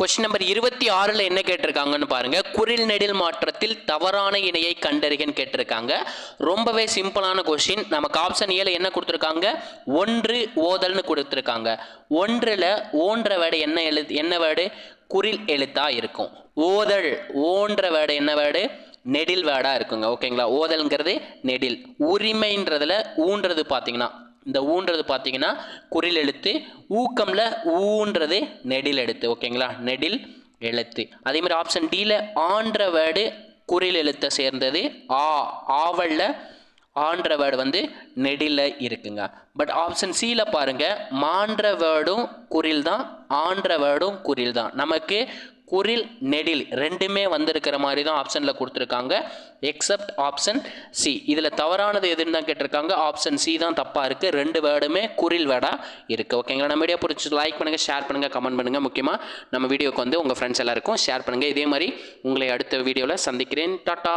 Question number இருபத்தி ஆறில் என்ன கேட்டிருக்காங்கன்னு பாருங்க. குரில் நெடில் மாற்றத்தில் தவறான இணையை கண்டறிகன்னு கேட்டிருக்காங்க. ரொம்பவே சிம்பிளான கொஸ்டின் நமக்கு ஆப்ஷன் ஏல என்ன கொடுத்துருக்காங்க? ஒன்று ஓதல்னு கொடுத்துருக்காங்க. ஒன்றில் ஓன்ற வேர்டு என்ன எழு என்ன வேர்டு குரில் எழுத்தா இருக்கும். ஓதல் ஓன்ற வேர்டு என்ன வேர்டு நெடில் வேர்டாக இருக்குங்க. ஓகேங்களா? ஓதல்ங்கிறது நெடில். உரிமைன்றதில் ஊன்றது பார்த்தீங்கன்னா இந்த ஊன்றது பார்த்தீங்கன்னா குறில் எழுத்து ஊக்கமில் ஊன்றது நெடில் எழுத்து ஓகேங்களா? நெடில் எழுத்து. அதே மாதிரி ஆப்ஷன் டியில் ஆன்ற வேர்டு குறில் எழுத்தை சேர்ந்தது ஆ ஆவலில் ஆன்ற வேர்டு வந்து நெடில இருக்குங்க. பட் ஆப்ஷன் சியில் பாருங்கள் மான்ற வேர்டும் குறில் தான் ஆன்ற வேர்டும் குறில் தான். நமக்கு குரில் நெடில் ரெண்டுமே வந்திருக்கிற மாதிரி தான் ஆப்ஷனில் கொடுத்துருக்காங்க. எக்ஸப்ட் ஆப்ஷன் சி இதில் தவறானது எதுன்னு தான் கேட்டிருக்காங்க. ஆப்ஷன் சி தான் தப்பாக இருக்குது ரெண்டு வேர்டுமே குரில் வேர்டாக இருக்குது ஓகேங்களா நம்ம வீடியோ பிடிச்சி லைக் பண்ணுங்கள் ஷேர் பண்ணுங்கள் கமெண்ட் பண்ணுங்கள் முக்கியமாக நம்ம வீடியோக்கு வந்து உங்கள் ஃப்ரெண்ட்ஸ் எல்லாருக்கும் ஷேர் பண்ணுங்கள் இதே மாதிரி உங்களை அடுத்த வீடியோவில் சந்திக்கிறேன். டாட்டா!